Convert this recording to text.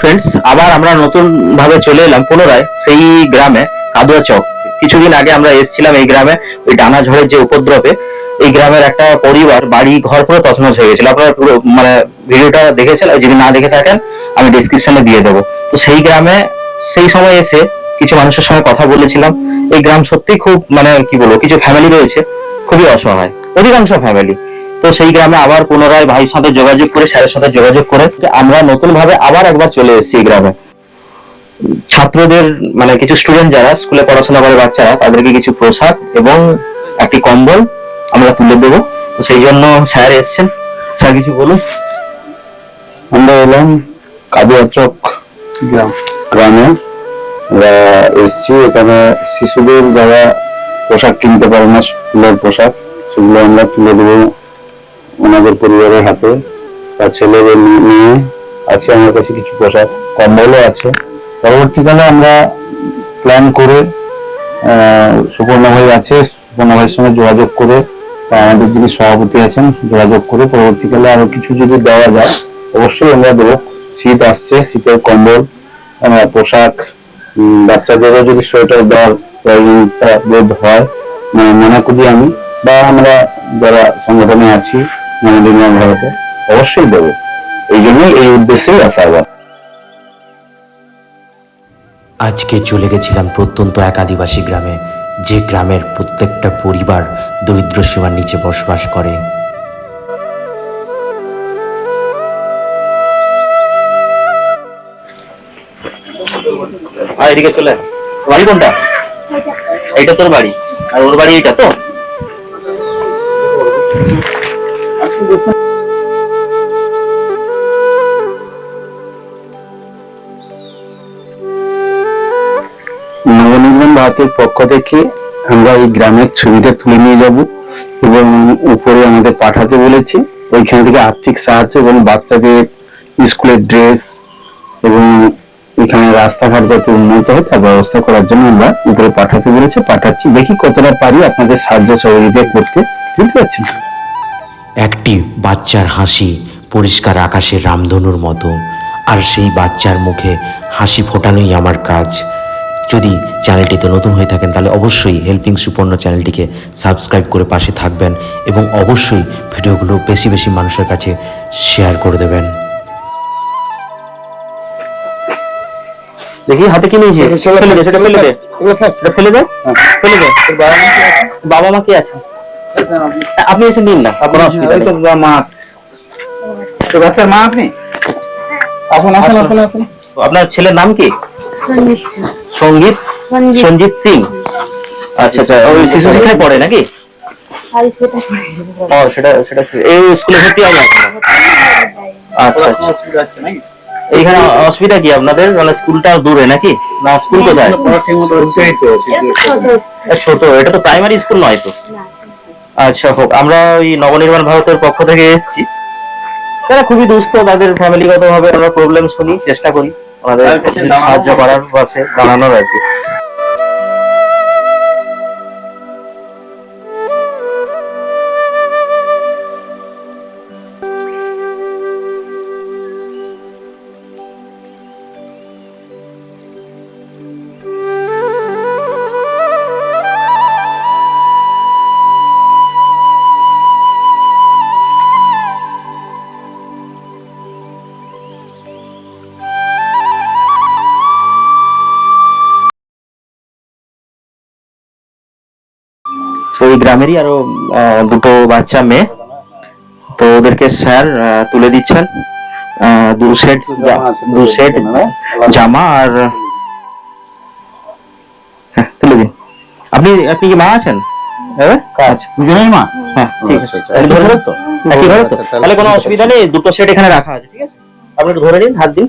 Friends আবার আমরা নতুন ভাবে চলে এলাম পুনরায় সেই গ্রামে, কাদুয়া চক। কিছুদিন আগে আমরা এসেছিলাম এই গ্রামে, ওই ডানা ঝড়ের যে উপদ্রবে, এই গ্রামের একটা পরিবার, বাড়ি, ঘর পুরো তছনছ হয়ে গেছিল। আপনারা পুরো মানে ভিডিওটা দেখেছেন? যদি না দেখে থাকেন, আমি ডিসক্রিপশনে দিয়ে দেবো। তো সেই গ্রামে, সেই সময় এসে কিছু মানুষের সঙ্গে কথা বলেছিলাম। এই গ্রাম সত্যি খুব মানে কি বলব, কিছু ফ্যামিলি রয়েছে, খুবই অসহায়। অধিকাংশ ফ্যামিলি তো সেই গ্রামে আবার পুনরায় ভাইয়ের সাথে যোগাযোগ করে, স্যারের সাথে যোগাযোগ করে আমরা নতুন ভাবে আবার একবার চলে এসেছি এই গ্রামে। ছাত্রদের মানে কিছু স্টুডেন্ট যারা, স্কুলে পড়াশোনা করে বাচ্চারা, তাদেরকে কিছু পোশাক এবং একটি কম্বল আমরা তুলে দেবো। তো সেই জন্য স্যার এসেছেন। স্যার, কিছু বলুন। আমরা এলাম কাদুয়া চক গ্রামে আমরা এসছি। এখানে শিশুদের যারা পোশাক কিনতে পারে না স্কুলের পোশাক সেগুলো আমরা তুলে দেবো। ওনাদের পরিবারের হাতে, তার নি- নিয়ে আছে আমার কাছে কিছু পোশাক কম্বলও আছে। পরবর্তীকালে আমরা প্ল্যান করে সুপর্ণা ভাই আছে, সুপর্ণা ভাইয়ের সঙ্গে যোগাযোগ করে আমাদের যিনি সভাপতি আছেন, যোগাযোগ করে পরবর্তীকালে আরও কিছু যদি দেওয়া যায়, অবশ্যই আমরা দেবো। শীত আসছে, শীতের কম্বল পোশাক বাচ্চাদেরও যদি সোয়েটার দেওয়ার প্রয়োজনীয়তা বোধ হয় মানে মনে করি আমি, বা আমরা যারা সংগঠনে আছি আমাদের ভারতে? অবশ্যই দেবো। এই জন্যই এই উদ্দেশ্যেই আসা আবার আজকে চলে গেছিলাম প্রত্যন্ত এক আদিবাসী গ্রামে যে গ্রামের প্রত্যেকটা পরিবার দরিদ্র সীমার নিচে বসবাস করে। আর এদিকে চলে বাড়ি কোনটা? এইটা তোর বাড়ি। আর ওর বাড়ি এটা তো? নবনির্মাণ ভারতের পক্ষ থেকে আমরা এই গ্রামের ছবিটা তুলে নিয়ে যাব এবং উপরে আমাদের পাঠাতে বলেছি। ওইখান থেকে আর্থিক সাহায্য এবং বাচ্চাদের স্কুলের ড্রেস এবং এখানে রাস্তাঘাট যাতে উন্নত হয় তার ব্যবস্থা করার জন্য আমরা উপরে পাঠাতে বলেছি। পাঠাচ্ছি। দেখি কতটা পারি আপনাদের সাহায্য সহযোগিতা করতে। বুঝতে পারছেন? একটি বাচ্চার হাসি পরিষ্কার আকাশের রামধনুর মতো। আর সেই বাচ্চার মুখে হাসি ফোটানোই আমার কাজ। যদি চ্যানেলটিতে নতুন হয়ে থাকেন তাহলে অবশ্যই হেল্পিং সুপর্ণ চ্যানেলটিকে সাবস্ক্রাইব করে পাশে থাকবেন এবং অবশ্যই ভিডিওগুলো বেশি বেশি মানুষের কাছে শেয়ার করে দেবেন। দেখি হাতে কি নিয়েছিস? ফেলে দে সেটা ফেলে দে। ফেলে দে। ফেলে দে। বাবা মা কি আছে? আপনি এসে নিন না আপনার অসুবিধা নেই। মা তো বাচ্চার মা আপনি? আসুন আসুন আসুন। আসুন আপনার ছেলের নাম কি? সঞ্জিত সংগীত সঞ্জিত? সঞ্জিত। সিং। আচ্ছা আচ্ছা ওই শিশু শিক্ষায় পড়ে নাকি? ও সেটা সেটা এই স্কুলে ভর্তি হবে আচ্ছা আচ্ছা। এইখানে অসুবিধা কি আপনাদের? মানে স্কুলটা দূরে নাকি? না স্কুল কোথায়? ছোট এটা তো প্রাইমারি স্কুল নয় তো। আচ্ছা হোক আমরা ওই নবনির্মাণ ভারতের পক্ষ থেকে এসেছি। তারা খুবই দুস্থ তাদের ফ্যামিলিগত ভাবে আমরা প্রবলেম শুনি চেষ্টা করি আমাদের সাহায্য করার পাশে দাঁড়ানোর আর কি। তো এই গ্রামেরই আরও দুটো বাচ্চা মেয়ে। তো ওদেরকে স্যার তুলে দিচ্ছেন। দু সেট দু সেট জামা আর হ্যাঁ তুলে দিন। আপনি আপনি কি মা আছেন? আচ্ছা মা? হ্যাঁ ঠিক আছে। তাহলে তো কোনো অসুবিধা নেই দুটো সেট এখানে রাখা আছে ঠিক আছে? আপনি একটু ধরে নিন হাত দিন।